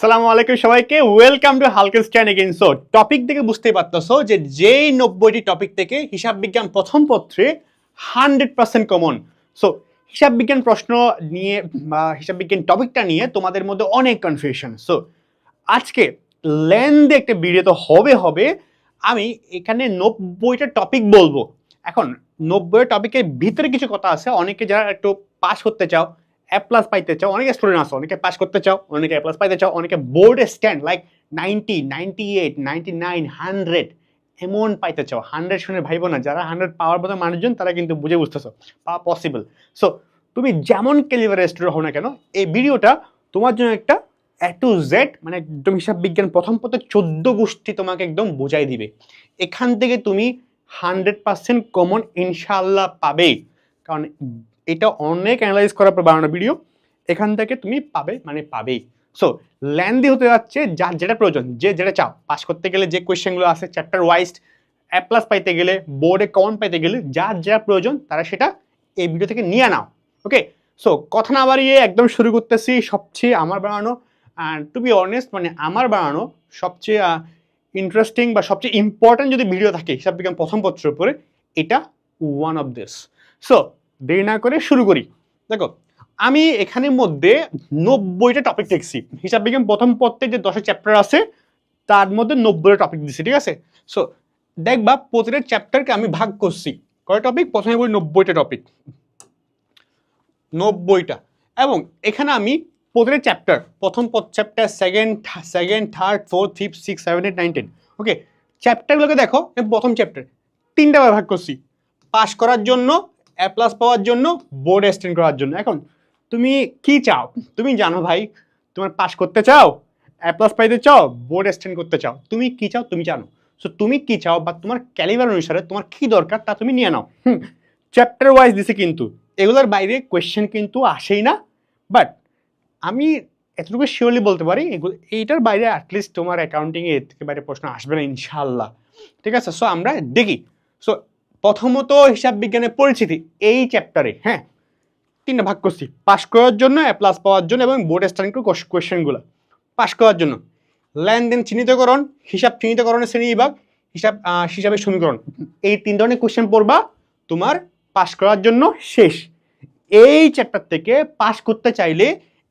সালামু আলাইকুম সবাইকে। ওয়েলকাম টু হালকেন স্ট্যান্ড এগেন সো টপিক থেকে বুঝতেই পারতেছো যে যেই নব্বইটি টপিক থেকে হিসাব বিজ্ঞান প্রথম পত্রে হান্ড্রেড পার্সেন্ট কমন সো হিসাব বিজ্ঞান প্রশ্ন নিয়ে বা হিসাব বিজ্ঞান টপিকটা নিয়ে তোমাদের মধ্যে অনেক কনফিউশন সো আজকে লেন্থে একটা ভিডিও তো হবে হবে, আমি এখানে নব্বইটা টপিক বলব। এখন নব্বই টপিকের ভিতরে কিছু কথা আছে, অনেকে যারা একটু পাস করতে চাও এ প্লাস পাইতে চাও, অনেকে স্টুডেন্ট আছে, অনেকে পাস করতে চাও, অনেকে এ প্লাস পাইতে চাও, অনেকে বোর্ডে stand like ninety ninety eight ninety nine hundred এমন পাইতে চাও। হান্ড্রেড শুনে ভাইব না, যারা হান্ড্রেড পাওয়ার মতো মানুষজন, তারা কিন্তু বুঝে বুঝতেছো পাওয়া পসিবল সো তুমি যেমন ক্যালিভারের স্টুডেন্ট হও না কেন, এই ভিডিওটা তোমার জন্য একটা এ টু জেড মানে একদম হিসাব বিজ্ঞান প্রথম পথে চোদ্দ গোষ্ঠী তোমাকে একদম বোঝাই দিবে। এখান থেকে তুমি হান্ড্রেড পার্সেন্ট কমন ইনশাল্লাহ পাবেই। কারণ এটা অনেক অ্যানালাইজ করার পর বানানো ভিডিও এখান থেকে তুমি পাবে মানে পাবেই। সো ল্যান্দি হতে যাচ্ছে যার যেটা প্রয়োজন, যে যেটা চাও। পাস করতে গেলে যে কোয়েশ্চেনগুলো আছে চ্যাপ্টার ওয়াইজ অ্যাপ প্লাস পাইতে গেলে বোর্ডে কমন পাইতে গেলে, যার যা প্রয়োজন, তারা সেটা এই ভিডিও থেকে নিয়ে নাও। ওকে সো কথা না বাড়িয়ে একদম শুরু করতেছি, সবচেয়ে আমার বানানো টু বি অনেস্ট মানে আমার বানানো সবচেয়ে ইন্টারেস্টিং বা সবচেয়ে ইম্পর্ট্যান্ট যদি ভিডিও থাকে, হিসাব বিজ্ঞান প্রথম পত্রের উপরে, এটা ওয়ান অফ দিস সো দেরি না করে শুরু করি। দেখো, আমি এখানের মধ্যে নব্বইটা টপিক দেখছি। হিসাব বিজ্ঞান প্রথম পত্রে যে দশটা চ্যাপ্টার আছে, তার মধ্যে নব্বইটা টপিক দিচ্ছি ঠিক আছে? সো দেখবা প্রতিটা চ্যাপ্টারকে আমি ভাগ করছি। কয় টপিক প্রথমে বলি নব্বইটা টপিক নব্বইটা। এবং এখানে আমি প্রতিটা চ্যাপ্টার প্রথম chapter second second third fourth fifth six seven eight nine ten okay চ্যাপ্টারগুলোকে দেখো প্রথম চ্যাপ্টার তিনটা ভাগ করছি। পাস করার জন্য এ প্লাস পাওয়ার জন্য বোর্ড এক্সটেন্ড করার জন্য। এখন, তুমি কি চাও? তুমি জানো ভাই, তোমার পাস করতে চাও এ প্লাস পাইতে চাও বোর্ড এক্সটেন্ড করতে চাও। তুমি কি চাও? তুমি জানো। সো তুমি কি চাও বা তোমার ক্যালিবার অনুসারে তোমার কি দরকার তা তুমি নিয়ে নাও। হুম চ্যাপ্টার ওয়াইজ দিছে কিন্তু। এগুলোর বাইরে কোয়েশ্চেন কিন্তু আসেই না। বাট আমি এতটুকু শিওরলি বলতে পারি এগুলো এইটার বাইরে অ্যাটলিস্ট তোমার অ্যাকাউন্টিংয়ে এর থেকে বাইরে প্রশ্ন আসবে না ইনশাল্লাহ ঠিক আছে? সো আমরা দেখি। সো প্রথমত হিসাব বিজ্ঞানের পরিচিতি, এই চ্যাপ্টারে হ্যাঁ? তিনটা ভাগ করছি। পাস করার জন্য এ প্লাস পাওয়ার জন্য এবং বোর্ড স্ট্যান্ড কোয়েশ্চেনগুলো পাস করার জন্য। লেনদেন চিহ্নিতকরণ, হিসাব চিহ্নিতকরণের শ্রেণি বিভাগ, হিসাব হিসাবের সমীকরণ। এই তিন ধরনের কোয়েশ্চেন পড়বা, তোমার পাস করার জন্য শেষ। এই চ্যাপ্টার থেকে পাস করতে চাইলে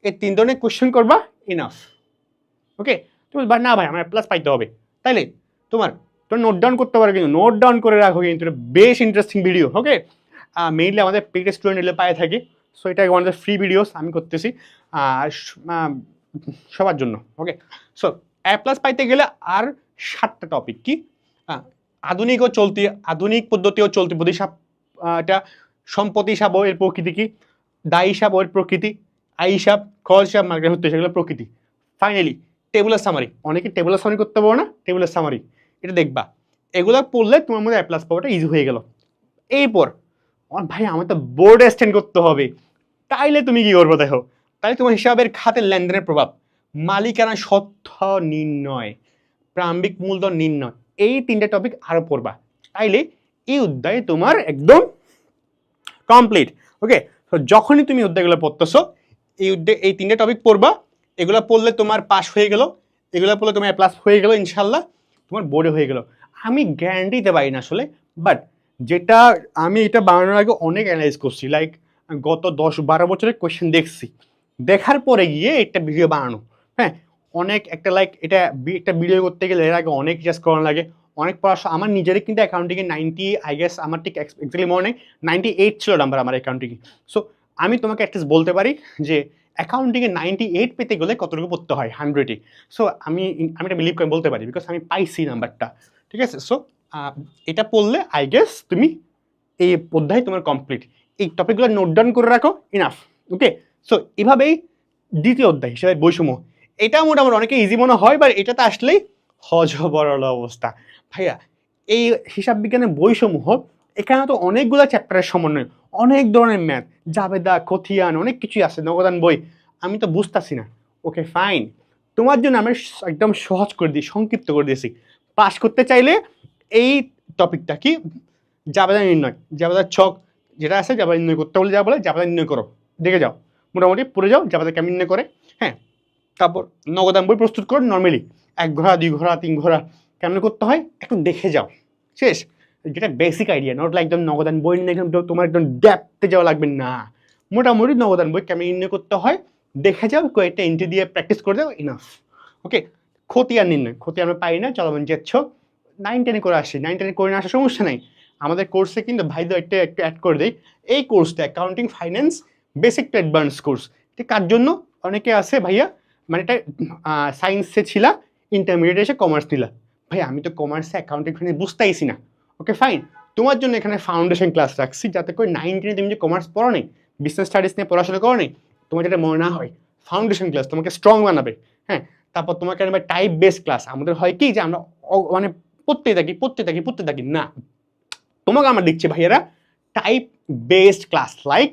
এই তিন ধরনের কোয়েশ্চেন করবা ইনাফ ওকে তুমি না ভাই, আমার প্লাস পাইতে হবে। তাইলে তোমার তোমরা নোট ডাউন করতে পারো কিন্তু নোট ডাউন করে রাখো কিন্তু বেশ ইন্টারেস্টিং ভিডিও ওকে মেইনলি আমাদের পেইড স্টুডেন্ট এলে পায়ে থাকে সো এটা ওয়ান ফ্রি ভিডিওস আমি করতেছি, আর সবার জন্য ওকে সো এ প্লাস পাইতে গেলে আর সাতটা টপিক কি? আধুনিক ও চলতি, আধুনিক পদ্ধতি ও চলতি হিসাব এটা সম্পত্তি হিসাব এর প্রকৃতি কি? দায় হিসাব এর প্রকৃতি আই হিসাব, খরচ হিসাব মার্কেট হতে সেগুলো প্রকৃতি। ফাইনালি টেবুলার সামারি অনেকে টেবুলার সামারি করতে পারো না টেবুলার সামারি এটা দেখবা। এগুলো পড়লে তোমার মধ্যে অ্যাপ্লাস পাওয়াটা ইজি হয়ে গেল। এরপর, আমার ভাই আমার তো বোর্ড স্ট্যান্ড করতে হবে। তাইলে তুমি কি করব দেখো? তাহলে তোমার হিসাবের খাতের লেনদেনের প্রভাব। মালিকানা সত্য নির্ণয়। প্রারম্ভিক মূলধন নির্ণয়। এই তিনটে টপিক আরও পড়বা। তাইলে এই অধ্যায়ে তোমার একদম কমপ্লিট ওকে তো যখনই তুমি অধ্যায়গুলো পড়তেছো, এই অধ্যায়, এই তিনটে টপিক পড়বা। এগুলো পড়লে তোমার পাস হয়ে গেল। এগুলো পড়লে তোমার প্লাস হয়ে গেল ইনশাল্লাহ তোমার বোর্ডে হয়ে গেল। আমি গ্যারান্টি দিতে পারি না আসলে বাট যেটা আমি এটা বানানোর আগে অনেক অ্যানালাইজ করছি লাইক গত দশ বারো বছরের কোয়েশ্চেন দেখছি। দেখার পরে গিয়ে একটা ভিডিও বানানো। হ্যাঁ অনেক একটা লাইক এটা একটা ভিডিও করতে গেলে এর আগে অনেক জাস্ট করানো লাগে। অনেক পড়াশোনা আমার নিজেরই কিন্তু অ্যাকাউন্টিংয়ে নাইনটি আই গেস আমার ঠিক এক্স্যাক্টলি মনে নেই নাইনটি এইট ছিল নাম্বার আমার অ্যাকাউন্টিংয়ে সো আমি তোমাকে অ্যাটলিস্ট বলতে পারি যে অ্যাকাউন্টিংয়ে নাইনটি এইট পেতে গেলে কতটুকু পড়তে হয়? হান্ড্রেডে সো আমি আমি এটা বিলিভ করে বলতে পারি বিকজ আমি পাইছি নাম্বারটা। ঠিক আছে? সো এটা পড়লে আই গেস তুমি এই অধ্যায় তোমার কমপ্লিট এই টপিকগুলো নোট ডাউন করে রাখো ইনাফ ওকে সো এভাবেই দ্বিতীয় অধ্যায় হিসেবে বৈষম্য। এটা মোটামুটি অনেকে ইজি মনে হয় বা এটাতে আসলেই হজবরল অবস্থা। ভাইয়া, এই হিসাব বিজ্ঞানের বইসমূহ এখানে তো অনেকগুলো চ্যাপ্টারের সমন্বয়, অনেক ধরনের ম্যাথ জাবেদা, খতিয়ান, অনেক কিছুই আছে, নগদান বই। আমি তো বুঝতাছি না। ওকে ফাইন তোমার জন্য আমি একদম সহজ করে দিই, সংক্ষিপ্ত করে দিয়েছি। পাস করতে চাইলে এই টপিকটা কি? জাবেদা নির্ণয় জাবেদার ছক, যেটা আছে জাবেদা নির্ণয় করতে বলে যা বলে, জাবেদা নির্ণয় করো। দেখে যাও। মোটামুটি পড়ে যাও জাবেদা কেমন নির্ণয় করে হ্যাঁ? তারপর নগদান বই প্রস্তুত করো নর্মালি এক ঘোড়া, দুই ঘোড়া, তিন ঘোড়া কেমন করতে হয়? একটু দেখে যাও। শেষ। যেটা বেসিক আইডিয়া নট একদম নগদান বই নিয়ে একদম তোমার একদম ডেপতে যাওয়া লাগবে না। মোটামুটি নগদান বই কেমন নির্ণয় করতে হয়, দেখে যাও, কয়েকটা এন্ট্রি দিয়ে প্র্যাকটিস করে দাও ইনাফ ওকে ক্ষতি আর নির্ণয় ক্ষতি আমরা পাই না চলো আমি যাচ্ছ নাইন টেনে করে আসি। নাইন টেনে করে না, আসার সমস্যা নাই। আমাদের কোর্সে কিন্তু ভাইদের একটা একটু অ্যাড করে দিই। এই কোর্সটা accounting finance basic to advance course ঠিক কার জন্য? অনেকে আছে ভাইয়া মানে এটা সায়েন্সে ছিলা ইন্টারমিডিয়েট এসে কমার্স নিলা। ভাই আমি তো কমার্সে অ্যাকাউন্টিং ফাইন্যান্স বুঝতেইছি না। ওকে ফাইন তোমার জন্য এখানে ফাউন্ডেশন ক্লাস রাখছি, যাতে করে নাইন টেনে তুমি যে কমার্স পড়ো নেই বিজনেস স্টাডিজ নিয়ে পড়াশোনা করো নেই তোমার যেটা মনে না হয় ফাউন্ডেশন ক্লাস তোমাকে স্ট্রং বানাবে হ্যাঁ? তারপর তোমাকে আনবে টাইপ বেস ক্লাস আমাদের হয় কি যে আমরা মানে পড়তে থাকি পড়তে থাকি পড়তে থাকি, না। তোমাকে আমরা দিচ্ছি ভাইয়েরা টাইপ বেসড ক্লাস লাইক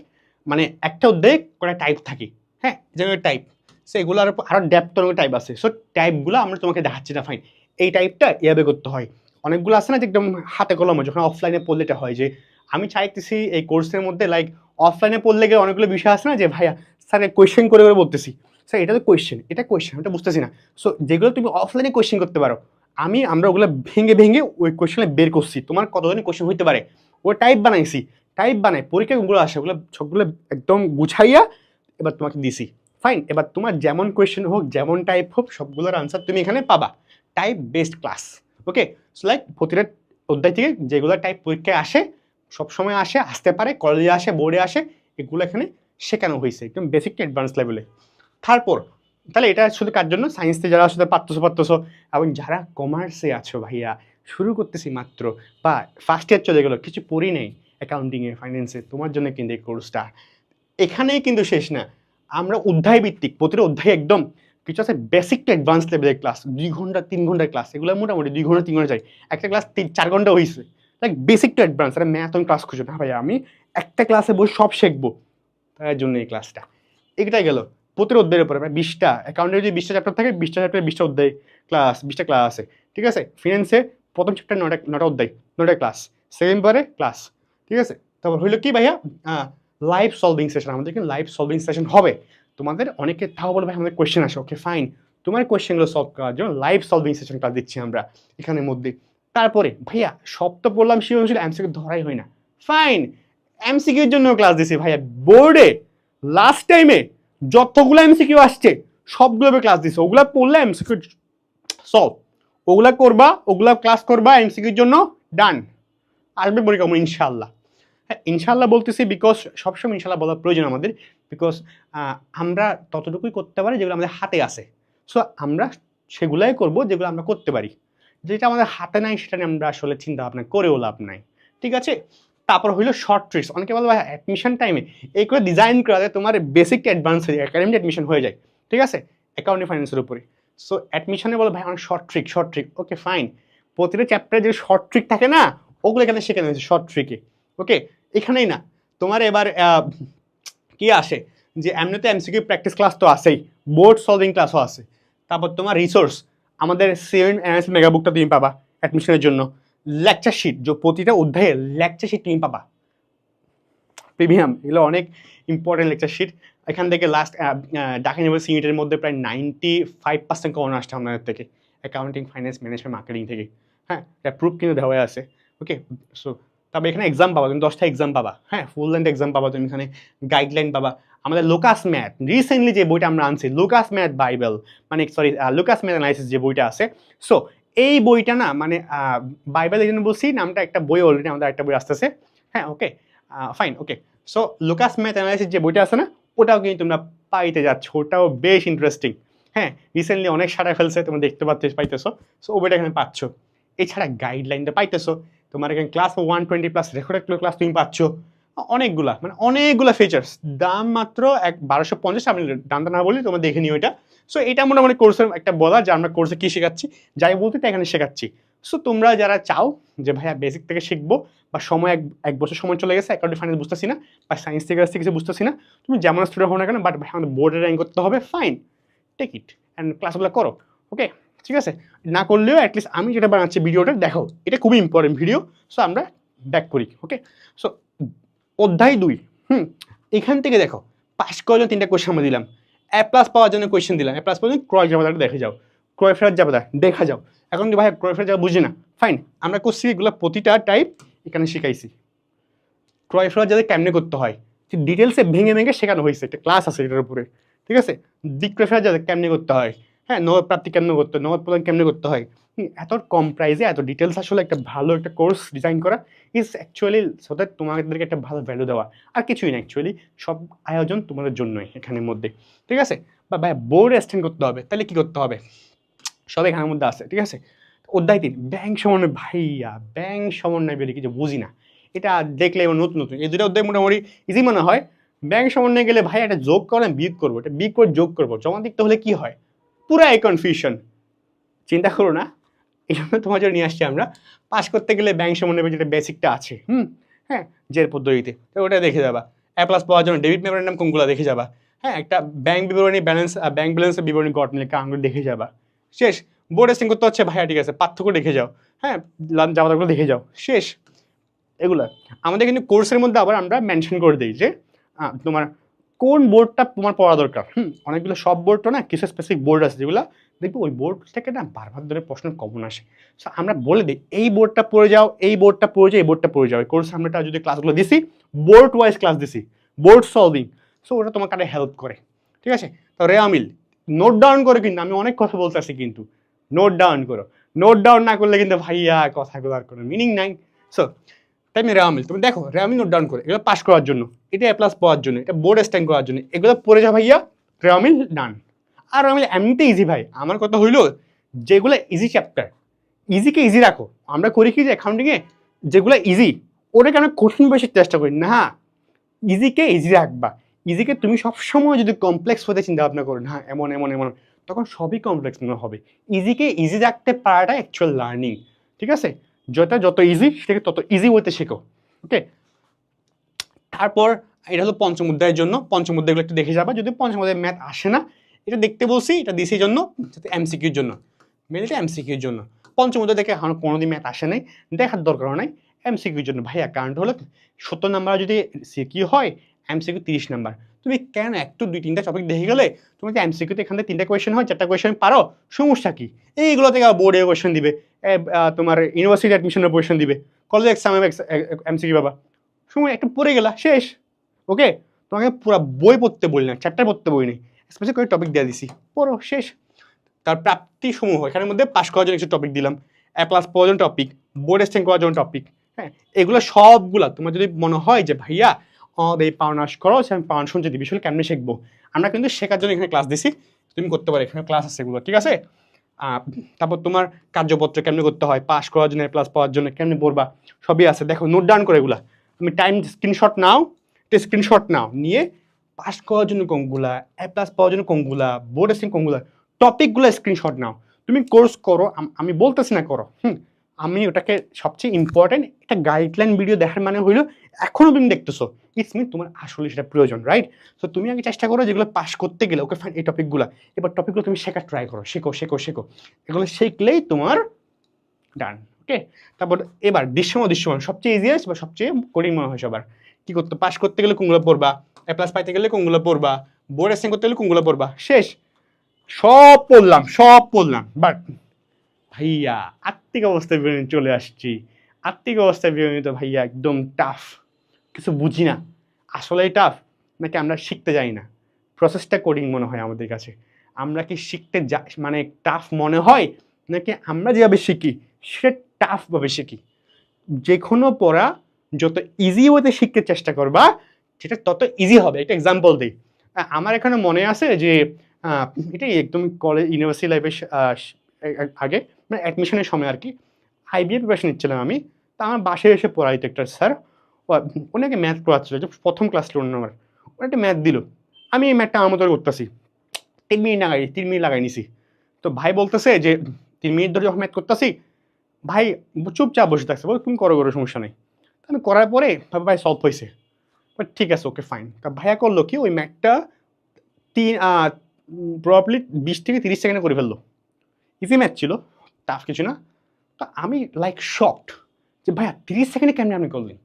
মানে একটা অধ্যায়ে করে টাইপ থাকে হ্যাঁ? যেন টাইপ সো এগুলোর উপর আরও ডেপথ টাইপ আছে সো টাইপগুলো আমরা তোমাকে দেখাচ্ছি না ফাইন এই টাইপটা এভাবে করতে হয়। অনেকগুলো আছে না যে একদম হাতে কলমে, যখন অফলাইনে পড়লে এটা হয় যে, আমি চাইতেছি এই কোর্সের মধ্যে লাইক অফলাইনে পড়লে গিয়ে অনেকগুলো বিষয় আছে না যে, ভাইয়া স্যার কোয়েশ্চেন করে করে বলতেছি। স্যার এটা তো কোয়েশ্চেন এটা কোয়েশ্চেন এটা বুঝতেছি না। সো যেগুলো তুমি অফলাইনে কোয়েশ্চেন করতে পারো, আমি, আমরা ওগুলো ভেঙে ভেঙে ওই কোয়েশ্চেনে বের করছি। তোমার কতজনের কোয়েশ্চেন হইতে পারে? ও টাইপ বানাইছি টাইপ বানাই পরীক্ষাগুলো আসে, ওগুলো সবগুলো একদম গুছাইয়া এবার তোমাকে দিছি। ফাইন এবার তোমার যেমন কোয়েশ্চেন হোক, যেমন টাইপ হোক, সবগুলোর আনসার তুমি এখানে পাবা। Type based class okay so like প্রতিটা অধ্যায় থেকে যেগুলো টাইপ পরীক্ষায় আসে, সবসময় আসে, আসতে পারে কলেজে আসে বোর্ডে আসে, এগুলো এখানে শেখানো হয়েছে একদম বেসিক অ্যাডভান্স লেভেলে তারপর, তাহলে এটা শুধু কার জন্য? সায়েন্সে যারা আসলে পারতেছো পারতেছো এবং যারা কমার্সে আছো ভাইয়া, শুরু করতেছি মাত্র, বা ফার্স্ট ইয়ার চলে গেলো, কিছু পড়ি নেই অ্যাকাউন্টিংয়ে ফাইন্যান্সে তোমার জন্য কিন্তু এই কোর্সটা এখানেই কিন্তু শেষ না। আমরা অধ্যায় ভিত্তিক প্রতিটা অধ্যায় একদম কিছু আছে বেসিক টু অ্যাডভান্স লেভেলের ক্লাস দুই ঘণ্টা, তিন ঘণ্টার ক্লাস এগুলো মোটামুটি দুই ঘণ্টা, তিন ঘণ্টা যায় একটা ক্লাস তিন, চার ঘণ্টা হয়েছে লাইক বেসিক টু অ্যাডভান্স আরে ম্যাথ আমি ক্লাস খুঁজো না ভাইয়া, আমি একটা ক্লাসে বসে সব শিখব। তার জন্য এই ক্লাসটা এটাই গেল, প্রতিটা অধ্যায়ের উপরে প্রায় বিশটা অ্যাকাউন্টে যদি বিশটা চ্যাপ্টার থাকে, বিশটা চ্যাপ্টারে বিশটা অধ্যায় ক্লাস বিশটা ক্লাস আছে। ঠিক আছে? ফিনান্সে প্রথম চ্যাপ্টার নটা নটা অধ্যায় নটা ক্লাস সেকেন্ড পরে ক্লাস ঠিক আছে? তারপর হইল কি ভাইয়া? লাইভ সলভিং সেশন আমাদের কিন্তু লাইভ সলভিং সেশন হবে। তোমাদের অনেকে তাও বলবে ভাই আমাদের কোয়েশ্চেন আসে। ওকে ফাইন তোমার কোয়েশ্চেনগুলো সলভ করার জন্য লাইভ সলভিং সেশন ক্লাস দিচ্ছি আমরা এখানের মধ্যে। তারপরে, ভাইয়া, সব তো বললাম সৃজনশীল এমসিকিউ ধরাই হয় না। ফাইন এমসিকিউর জন্য ক্লাস দিছি, ভাইয়া বোর্ডে লাস্ট টাইমে যতগুলো এমসিকিউ আসছে, সবগুলো ক্লাস দিছে। ওগুলা পড়লে এমসিকিউ সলভ ওগুলা করবা, ওগুলা ক্লাস করবা এমসিকিউর জন্য ডান আসবে পরীক্ষা ইনশাল্লাহ হ্যাঁ ইনশাল্লাহ বলতেছি বিকজ সবসময় ইনশাল্লাহ বলার প্রয়োজন আমাদের। বিকজ আমরা ততটুকুই করতে পারি যেগুলো আমাদের হাতে আসে সো আমরা সেগুলাই করব যেগুলো আমরা করতে পারি। যেটা আমাদের হাতে নাই সেটা নিয়ে আমরা আসলে চিন্তা ভাবনা করেও লাভ নাই। ঠিক আছে? তারপর হইল শর্ট ট্রিক্স অনেকে বলব অ্যাডমিশন টাইমে এই করে ডিজাইন করা যায় তোমার বেসিক অ্যাডভান্স হয়ে যায় একাডেমিক অ্যাডমিশন হয়ে যায়। ঠিক আছে? অ্যাকাউন্টিং ফাইন্যান্সের উপরে। সো অ্যাডমিশনে বলো ভাই অনেক short trick short trick okay fine প্রতিটা চ্যাপ্টারে যে শর্ট ট্রিক থাকে না, ওগুলো এখানে শেখানো হয়েছে শর্ট ট্রিকে ওকে এখানেই না। তোমার এবার কি আসে? যে এমনিতে এমসিকিউ প্র্যাকটিস ক্লাস তো আছেই বোর্ড সলভিং ক্লাসও আছে। তারপর তোমার রিসোর্স আমাদের সেভেন এনএস মেগাবুকটা তুমি পাবা অ্যাডমিশনের জন্য। লেকচার শিট যে প্রতিটা অধ্যায়ে লেকচার শিট তুমি পাবা। প্রিমিয়াম এগুলো অনেক ইম্পর্টেন্ট লেকচার শিট এখান থেকে লাস্ট ঢাকা ইউনিভার্সিটি মধ্যে প্রায় নাইনটি ফাইভ পার্সেন্ট কমন আসছে আপনাদের থেকে। অ্যাকাউন্টিং ফাইন্যান্স ম্যানেজমেন্ট মার্কেটিং থেকে। হ্যাঁ এটা প্রুফ কিন্তু দেওয়া আছে। ওকে সো তবে এখানে এক্সাম পাবা, তুমি দশটা এক্সাম পাবা হ্যাঁ? ফুল লেন্থ এক্সাম পাবা, তুমি এখানে গাইডলাইন পাবা। আমাদের লোকাস ম্যাথ রিসেন্টলি যে বইটা আমরা আনছি লোকাস ম্যাথ বাইবেল মানে সরি লোকাস ম্যাথ অ্যানালাইসিস যে বইটা আছে সো এই বইটা না মানে বাইবেল এই জন্য বলছি, নামটা একটা বই অলরেডি আমাদের একটা বই আসতেছে। হ্যাঁ okay fine okay so locus math analysis যে বইটা আছে না, ওটাও কিন্তু তোমরা পাইতে যাচ্ছ, ওটাও বেশ ইন্টারেস্টিং হ্যাঁ রিসেন্টলি অনেক সারা ফেলছে, তোমরা দেখতে পাচ্ছ পাইতেছো সো বইটা এখানে পাচ্ছ। এছাড়া গাইডলাইনটা পাইতেছো। তোমার এখানে class one twenty plus recorded class তুমি পাচ্ছ। অনেকগুলা মানে অনেকগুলা ফিচার্স দাম মাত্র এক বারোশো পঞ্চাশ, আমি দামটা না বলি তোমরা দেখে নিও এটা। সো এটা মোটামুটি কোর্সের একটা বলা, যে আমরা কোর্সে কী শেখাচ্ছি? যাই বলতে তাই এখানে শেখাচ্ছি। সো তোমরা যারা চাও যে ভাইয়া বেসিক থেকে শিখব, বা সময় এক এক বছর সময় চলে গেছে অ্যাকাউন্টিং ফাইন্যান্স বুঝতেছি না, বা সায়েন্স থেকে আসতে কিছু বুঝতেছি না, তুমি যেমন স্টুডেন্ট হো না কেন বাট ভাই আমাদের বোর্ডে র্যাঙ্ক করতে হবে ফাইন টেক ইট অ্যান্ড ক্লাসগুলো করো ওকে ঠিক আছে? না করলেও অ্যাটলিস্ট আমি যেটা বানাচ্ছি ভিডিওটা, দেখো, এটা খুবই ইম্পর্টেন্ট ভিডিও সো আমরা ব্যাক করি ওকে সো অধ্যায় দুই, হুম, এখান থেকে দেখো পাস করার জন্য তিনটা কোয়েশ্চেন আমরা দিলাম। এ প্লাস পাওয়ার জন্য কোয়েশ্চেন দিলাম। এ প্লাস পাওয়ার জন্য ক্রয় জামাদাটা দেখে যাও। ক্রয় ফেরত জামাদা দেখা যাও। এখন ভাই, ক্রয় ফেরত যাওয়া বুঝি না? ফাইন আমরা করছি এগুলো প্রতিটা টাইপ এখানে শিখাইছি। ক্রয় ফেরত যাদের কেমনে করতে হয়? ডিটেলসে ভেঙে ভেঙে শেখানো হয়েছে, একটা ক্লাস আছে এটার উপরে। ঠিক আছে? দিক ক্রয় ফেরত যাদের কেমনে করতে হয়? হ্যাঁ নগদ প্রাপ্তি কেমনে করতে হয়? নগদ প্রদান কেমনে করতে হয়? এত কম প্রাইসে এত ডিটেলস আসলে একটা ভালো একটা কোর্স ডিজাইন করা ইজ অ্যাকচুয়ালি সো দ্যাট তোমাদেরকে একটা ভালো ভ্যালু দেওয়া। আর কিছুই না অ্যাকচুয়ালি সব আয়োজন তোমাদের জন্যই এখানের মধ্যে। ঠিক আছে? বা ভাই বোর্ড অ্যাসটেন্ড করতে হবে, তাহলে কি করতে হবে? সব এখানের মধ্যে আছে, ঠিক আছে? অধ্যায় তিন ব্যাংক সমন্বয়, ভাইয়া ব্যাংক সমন্বয় বেরিয়ে কিছু বুঝি না। এটা দেখলে এবার নতুন নতুন। এই দুটো অধ্যায় মোটামুটি ইজি মনে হয়। ব্যাংক সমন্বয় গেলে ভাই একটা যোগ করে বিয়োগ করব। এটা বিয়োগ করে যোগ করব। জমা দিতে হলে কি হয়? পুরাই কনফিউশন চিন্তা করো না, এই জন্য তোমার জন্য নিয়ে আসছি আমরা। পাস করতে গেলে ব্যাংক সমন্বয় যেটা বেসিকটা আছে, হুম? হ্যাঁ জের পদ্ধতিতে। তো ওটা দেখে যাবা। অ্যাপ প্লাস পাওয়ার জন্য ডেবিট মেমোরের নাম কোনগুলো দেখে যাবা। হ্যাঁ একটা ব্যাংক বিবরণী ব্যালেন্স ব্যাংক ব্যালেন্সের বিবরণী গঠন লেখা আঙুল দেখে যাবা। শেষ। বোর্ড সিং করতে হচ্ছে, ভাইয়া, ঠিক আছে, পার্থক্য দেখে যাও। হ্যাঁ জামাতাগুলো দেখে যাও। শেষ। এগুলো। আমাদের কিন্তু কোর্সের মধ্যে আবার আমরা মেনশন করে দিই যে তোমার কোন বোর্ডটা তোমার পড়া দরকার? হুম, অনেকগুলো সব বোর্ড তো না, কিছু স্পেসিফিক বোর্ড আছে যেগুলো দেখব ওই বোর্ড থেকে না বারবার ধরে প্রশ্ন কমন আসে। সো আমরা বলে দিই, এই বোর্ডটা পড়ে যাও, এই বোর্ডটা পড়ে যাও, এই বোর্ডটা পড়ে যাও। কোর্স আমরা যদি ক্লাসগুলো দিছি বোর্ড ওয়াইজ ক্লাস দিছি বোর্ড সলভিং সো ওটা তোমার কাছে হেল্প করে। ঠিক আছে? তো রেয়ামিল নোট ডাউন করে কিন্তু, আমি অনেক কথা বলতে আসি কিন্তু। নোট ডাউন করো। নোট ডাউন না করলে কিন্তু ভাইয়া কথাগুলো আর কোনো মিনিং নাই। সো তাই আমি রেয়ামিল তুমি দেখো রেয়ামিল নোট ডাউন করে, এগুলো পাস করার জন্য, এটা এ প্লাস পাওয়ার জন্য, এটা বোর্ড স্ট্যান্ড করার জন্য, এগুলো পড়ে যাও ভাইয়া রেয়ামিল ডান আর রেয়ামিল এমনিতে ইজি ভাই। আমার কথা হইল, যেগুলো ইজি চ্যাপ্টার ইজিকে ইজি রাখো। আমরা করি কি যে অ্যাকাউন্টিংয়ে যেগুলো ইজি ওটাকে আমরা কঠিন বেশি চেষ্টা করি? না হ্যাঁ ইজিকে ইজি রাখবা। ইজিকে তুমি সবসময় যদি কমপ্লেক্স হতে চিন্তা ভাবনা করো, না, এমন এমন এমন, তখন সবই কমপ্লেক্স মনে হবে। ইজিকে ইজি রাখতে পারাটা অ্যাকচুয়াল লার্নিং ঠিক আছে? যেটা যত ইজি সেটাকে তত ইজি হতে শেখো ওকে তারপর এটা হলো পঞ্চম অধ্যায়ের জন্য, পঞ্চম অধ্যায়গুলো একটু দেখে যাবা, যদি পঞ্চম অধ্যায় ম্যাথ আসে না, এটা দেখতে বলছি, এটা দিছি জন্য এমসিকিউর জন্য মেন এটা এমসিকিউর জন্য। পঞ্চম অধ্যায় দেখে আমার কোনোদিন ম্যাথ আসে নাই, দেখার দরকার নাই এমসিকিউর জন্য ভাইয়া কারণটা হলো সত্তর নাম্বার যদি সিকিউ হয় এমসিকিউ তিরিশ নাম্বার তুমি কেন একটু দুই তিনটা টপিক দেখে গেলে তুমি যে এমসিকিউতে এখান থেকে তিনটা কোয়েশন হয়, চারটা কোয়েশন পারো, সমস্যা কি? এইগুলো থেকে বোর্ডে কোয়েশন দিবে তোমার ইউনিভার্সিটি অ্যাডমিশনের কোয়েশন দিবে কলেজ এক্সামে এমসিকিউ বাবা। সময় একটু পড়ে গেলা, শেষ। ওকে তোমাকে পুরো বই পড়তে বলি না চ্যাপ্টার পড়তে বই নেই স্পেশাল করে টপিক দিয়ে দিছি, পড়ো, শেষ। তার প্রাপ্তি সমূহ এখানের মধ্যে পাস করার জন্য কিছু টপিক দিলাম। এক ক্লাস পাওয়ার জন্য টপিক বোর্ড স্ট্যান্ড করার জন্য টপিক হ্যাঁ? এগুলো সবগুলা, তোমার যদি মনে হয় যে ভাইয়া আমাদের এই পাওনাস করো, সে আমি পাওয়ান শুনছি আসলে কেমনে শিখব? আমরা কিন্তু শেখার জন্য এখানে ক্লাস দিছি। তুমি করতে পারো, এখানে ক্লাস আছে এগুলো, ঠিক আছে? তারপর তোমার কার্যপত্র কেমনি করতে হয় পাস করার জন্য প্লাস পাওয়ার জন্য, কেমনে পড়বা, সবই আছে। দেখো নোট ডাউন করে এগুলা। তুমি টাইম স্ক্রিনশট নাও একটা স্ক্রিনশট নাও, নিয়ে পাস করার জন্য কোনগুলা এ প্লাস পাওয়ার জন্য কোনগুলা বোর্ড এসিং কোনগুলা টপিকগুলো স্ক্রিনশট নাও। তুমি কোর্স করো, আমি বলতেছি না করো, হুম? আমি ওটাকে সবচেয়ে ইম্পর্টেন্ট একটা গাইডলাইন ভিডিও দেখার মানে হইল এখনও তুমি দেখতেছো। ইটস তোমার আসলে সেটা প্রয়োজন রাইট সো তুমি আগে চেষ্টা করো যেগুলো পাস করতে গেলে ওকে ফাইন এই টপিকগুলো এবার টপিকগুলো তুমি শেখার ট্রাই করো, শেখো শেখো শেখো। এগুলো শিখলেই তোমার ডান ওকে তারপর এবার দৃশ্যমান দৃশ্যমান, সবচেয়ে ইজিয়েস্ট বা সবচেয়ে কঠিন মনে হয় সবার। কী করতে পাস করতে গেলে কোনগুলো পড়বা? এ প্লাস পাইতে গেলে কোনগুলো পড়বা? বোর্ড এসিং করতে গেলে কোনগুলো পড়বা? শেষ। সব পড়লাম সব পড়লাম। বাট ভাইয়া, আত্মিক অবস্থায় চলে আসছি। আত্মিক অবস্থায় বিরিয়ানি তো ভাইয়া, একদম টাফ কিছু বুঝি না। আসলেই টাফ নাকি আমরা শিখতে যাই না? প্রসেসটা কোডিং মনে হয় আমাদের কাছে। আমরা কি শিখতে যা মানে টাফ মনে হয়, নাকি আমরা যেভাবে শিখি, সেটা টাফভাবে শিখি? যে কোনো পড়া যত ইজি ওয়েতে শিখতে চেষ্টা করবা, সেটা তত ইজি হবে। একটা এক্সাম্পল দিই। আমার এখানে মনে আছে যে এটাই একদম কলেজ ইউনিভার্সিটি লাইফের আগে মানে অ্যাডমিশনের সময় আর কি। আইবিএ প্রিপারেশন নিচ্ছিলাম আমি। তা আমার বাসায় এসে পড়াইতো একটা স্যার ওনাকে ম্যাথ পড়াচ্ছিল, যে প্রথম ক্লাস ছিল আমার ওরা একটা ম্যাথ দিল। আমি এই ম্যাথটা আমার করতেছি। তিন মিনিট লাগাই, তিন মিনিট লাগাই নিছি। তো ভাই বলতেছে যে, তিন মিনিট ধরে যখন ম্যাথ করতেছি, ভাই চুপচাপ বসে থাকছে। বল, তুমি করো করো, সমস্যা নেই। আমি করার পরে ভাই সলভ হয়েছে ঠিক আছে ওকে ফাইন তা ভাইয়া করল কি, ওই ম্যাথটা তিন প্রবলি বিশ থেকে তিরিশ সেকেন্ডে করে ফেলল। ইজি ম্যাথ ছিল টাফ কিছু না। তো আমি লাইক শকড যে, ভাইয়া, তিরিশ সেকেন্ডে কেমনি আপনি করলেন?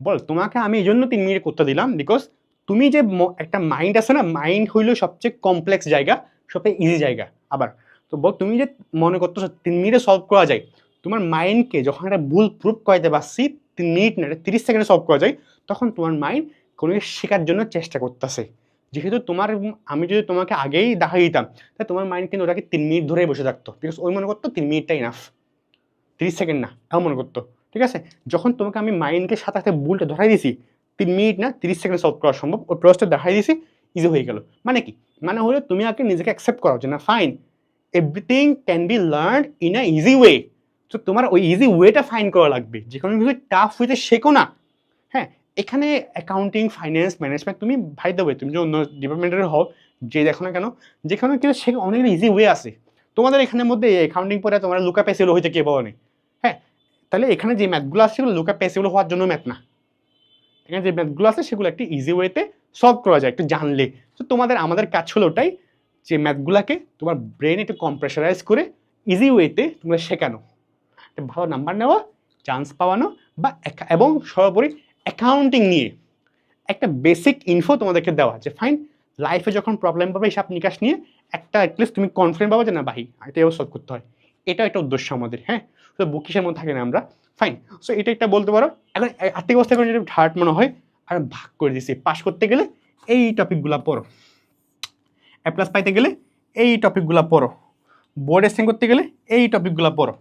বল, তোমাকে আমি এই জন্য তিন মিনিট করতে দিলাম বিকজ তুমি যে একটা মাইন্ড আছে না মাইন্ড হইল সবচেয়ে কমপ্লেক্স জায়গা, সবচেয়ে ইজি জায়গা, আবার। তো বল, তুমি যে মনে করতেছো তিন মিনিটে সলভ করা যায়, তোমার মাইন্ডকে যখন একটা ভুল প্রুফ করাইতে পারছি, তিন মিনিট না, তিরিশ সেকেন্ডে সলভ করা যায়, তখন তোমার মাইন্ড কোনো শেখার জন্য চেষ্টা করতেছে। যেহেতু তোমার, আমি যদি তোমাকে আগেই দেখা দিতাম, তাহলে তোমার মাইন্ড কিন্তু ওটাকে তিন মিনিট ধরেই বসে থাকতো বিকজ ওই মনে করতো তিন মিনিটটা ইনাফ তিরিশ সেকেন্ড না, এমন মনে করতো। ঠিক আছে? যখন তোমাকে আমি মাইন্ডকে সাথে সাথে ভুলটা ধরাই দিছি, তিন মিনিট না তিরিশ সেকেন্ড সলভ করা সম্ভব, ওই প্রসেসটা দেখাই দিছি ইজি হয়ে গেল। মানে কি? মানে হলো তুমি আগে নিজেকে অ্যাকসেপ্ট করা যে না fine everything can be learn in a easy way তো তোমার ওই ইজি ওয়েটা ফাইন করা লাগবে। যে কোনো কিছু টাফ ওয়েতে শেখো না। হ্যাঁ এখানে অ্যাকাউন্টিং ফাইন্যান্স ম্যানেজমেন্ট তুমি ভাই দেবে তুমি যে অন্য ডিপার্টমেন্টের হও, যে দেখো না কেন, যেখানে কিন্তু শেখা অনেক ইজি ওয়ে আছে। তোমাদের এখানের মধ্যে অ্যাকাউন্টিং পরে তোমার লুকা পেসিলো হইতে কে পাওয়া নেই তাহলে এখানে যে ম্যাথগুলো আছে সেগুলো লুকা পেসিলো হওয়ার জন্য ম্যাথ না। এখানে যে ম্যাথগুলো আছে, সেগুলো একটি ইজি ওয়েতে সলভ করা যায়, একটু জানলে। তো তোমাদের, আমাদের কাজ হলো ওটাই যে ম্যাথগুলোকে তোমার ব্রেন একটু কম্প্রেশারাইজ করে ইজি ওয়েতে তোমরা শেখানো। একটা ভালো নাম্বার নেওয়া চান্স পাওয়ানো বা এবং সর্বোপরি অ্যাকাউন্টিং নিয়ে একটা বেসিক ইনফো তোমাদেরকে দেওয়া যে ফাইন লাইফে যখন প্রবলেম পাবে হিসাব নিকাশ নিয়ে একটা অ্যাটলিস্ট তুমি কনফিডেন্ট পাবো যে, না ভাই এটাও সলভ করতে হয়। এটা একটা উদ্দেশ্য আমাদের হ্যাঁ? তো বুকিসের মধ্যে থাকে না আমরা ফাইন সো এটা একটা বলতে পারো, এখন আর্থিক অবস্থা করে যেটা হার্ট মনে হয়, আর ভাগ করে দিয়েছি পাস করতে গেলে এই টপিকগুলো পড়ো। এ প্লাস পাইতে গেলে এই টপিকগুলো পড়ো। বোর্ড এক্সটেন্ড করতে গেলে এই টপিকগুলো পড়ো।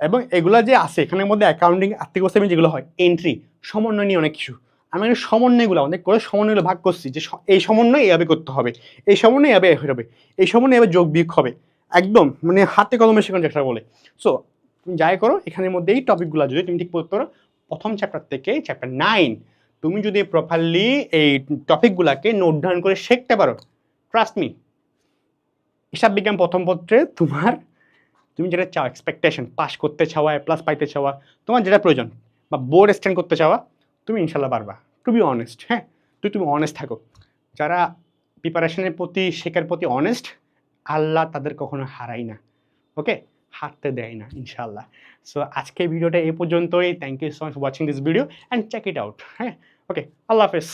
এবং এগুলা যে আছে, এখানের মধ্যে অ্যাকাউন্টিং আর্থিক অবস্থা যেগুলো হয় এন্ট্রি সমন্বয় নিয়ে অনেক কিছু। আমি এখানে সমন্বয়গুলো অনেক করে সমন্বয়গুলো ভাগ করছি যে এই সমন্বয় এভাবে করতে হবে, এই সমন্বয় এভাবে হবে এই সমন্বয় এভাবে যোগ বিয়োগ হবে। একদম মানে হাতে কলমে শেখানো যেটা বলে। সো তুমি যাই করো এখানের মধ্যে এই টপিকগুলো যদি তুমি ঠিক পড়তে পারো প্রথম চ্যাপ্টার থেকে চ্যাপ্টার নাইন তুমি যদি প্রপারলি এই টপিকগুলোকে নোট ডাউন করে শিখতে পারো ট্রাস্ট মি হিসাব বিজ্ঞান প্রথম পত্রে তোমার, তুমি যেটা চাও এক্সপেকটেশন পাস করতে চাওয়া প্লাস পাইতে চাওয়া, তোমার যেটা প্রয়োজন, বা বোর্ড স্ট্যান্ড করতে চাওয়া, তুমি ইনশাল্লাহ পারবা। টু বি অনেস্ট হ্যাঁ? তুই, তুমি অনেস্ট থাকো। যারা প্রিপারেশনের প্রতি, শেখার প্রতি অনেস্ট আল্লাহ তাদের কখনো হারাই না ওকে হারতে দেয় না ইনশাল্লাহ সো আজকে ভিডিওটা এই পর্যন্তই। Thank you so much watching this video and check it out হ্যাঁ? ওকে আল্লাহ হাফেজ।